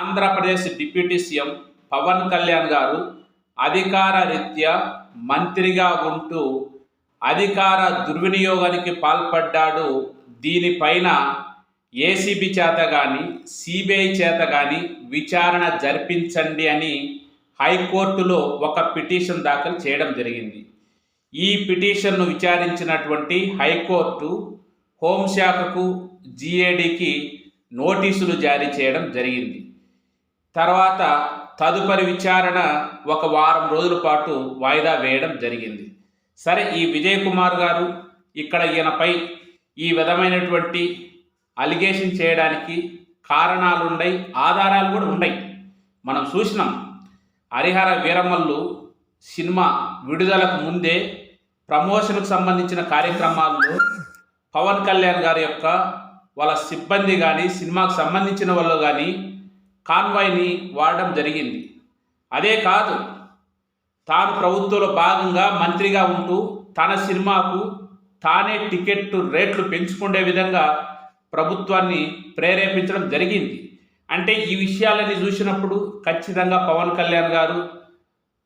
Andhra Pradesh deputy CM Pawan Kalyan గారు అధికార రీత్యా మంత్రిగా ఉంటూ అధికార దుర్వినియోగానికి పాల్పడ్డాడు. దీనిపైన ఏసీబీ చేత కానీ సిబిఐ చేత కానీ విచారణ జరిపించండి అని హైకోర్టులో ఒక పిటిషన్ దాఖలు చేయడం జరిగింది. ఈ పిటిషన్ను విచారించినటువంటి హైకోర్టు హోంశాఖకు జీఏడీకి నోటీసులు జారీ చేయడం జరిగింది. తర్వాత తదుపరి విచారణ ఒక వారం రోజుల పాటు వాయిదా వేయడం జరిగింది. సరే ఈ విజయ్ కుమార్ గారు ఇక్కడ ఈయనపై ఈ విధమైనటువంటి అలిగేషన్ చేయడానికి కారణాలు ఉన్నాయి ఆధారాలు కూడా ఉన్నాయి మనం చూసినాం హరిహర వీరమల్లు సినిమా విడుదలకు ముందే ప్రమోషన్కు సంబంధించిన కార్యక్రమాల్లో పవన్ కళ్యాణ్ గారి యొక్క వాళ్ళ సిబ్బంది కానీ సినిమాకు సంబంధించిన వాళ్ళు కానీ కాన్వాయ్ని వాడడం జరిగింది. అదే కాదు తాను ప్రభుత్వంలో భాగంగా మంత్రిగా ఉంటూ తన సినిమాకు తానే టికెట్ రేట్లు పెంచుకునే విధంగా ప్రభుత్వాన్ని ప్రేరేపించడం జరిగింది. అంటే ఈ విషయాలన్నీ చూసినప్పుడు ఖచ్చితంగా పవన్ కళ్యాణ్ గారు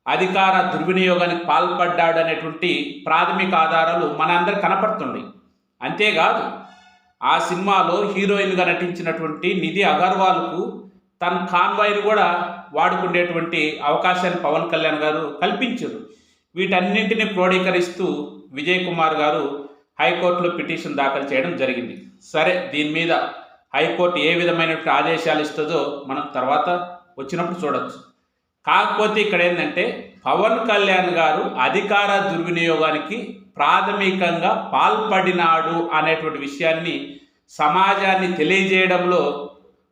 అధికార దుర్వినియోగానికి పాల్పడ్డాడు అనేటువంటి ప్రాథమిక ఆధారాలు మనందరు కనపడుతున్నాయి. అంతేకాదు ఆ సినిమాలో హీరోయిన్గా నటించినటువంటి నిధి అగర్వాల్కు తన కాన్వాయ్ని కూడా వాడుకునేటువంటి అవకాశాన్ని పవన్ కళ్యాణ్ గారు కల్పించారు. వీటన్నింటినీ క్రోడీకరిస్తూ విజయ్ కుమార్ గారు హైకోర్టులో పిటిషన్ దాఖలు చేయడం జరిగింది. సరే దీని మీద హైకోర్టు ఏ విధమైనటువంటి ఆదేశాలు ఇస్తుందో మనం తర్వాత వచ్చినప్పుడు చూడవచ్చు కాకపోతే ఇక్కడ ఏంటంటే పవన్ కళ్యాణ్ గారు అధికార దుర్వినియోగానికి ప్రాథమికంగా పాల్పడినాడు అనేటువంటి విషయాన్ని సమాజాన్ని తెలియజేయడంలో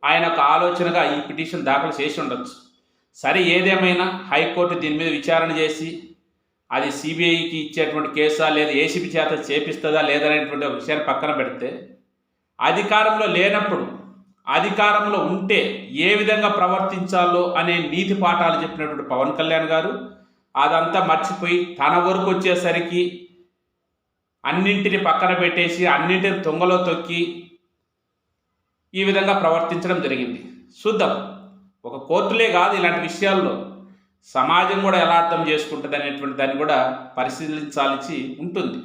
ఆయన ఒక ఆలోచనగా ఈ పిటిషన్ దాఖలు చేసి ఉండొచ్చు. సరే ఏదేమైనా హైకోర్టు దీని మీద విచారణ చేసి అది సిబిఐకి ఇచ్చేటువంటి కేసా లేదా ఏసీబీ చేత చేపిస్తుందా లేదనేటువంటి ఒక విషయాన్ని పక్కన పెడితే అధికారంలో లేనప్పుడు అధికారంలో ఉంటే ఏ విధంగా ప్రవర్తించాలో అనే నీతి పాఠాలు చెప్పినటువంటి పవన్ కళ్యాణ్ గారు అదంతా మర్చిపోయి తన వరకు వచ్చేసరికి అన్నింటిని పక్కన పెట్టేసి అన్నింటిని తొంగలో తొక్కి ఈ విధంగా ప్రవర్తించడం జరిగింది. చూద్దాం ఒక కోర్టులే కాదు ఇలాంటి విషయాల్లో. సమాజం కూడా ఎలా అర్థం చేసుకుంటుంది అనేటువంటి దాన్ని కూడా పరిశీలించాల్సి ఉంటుంది.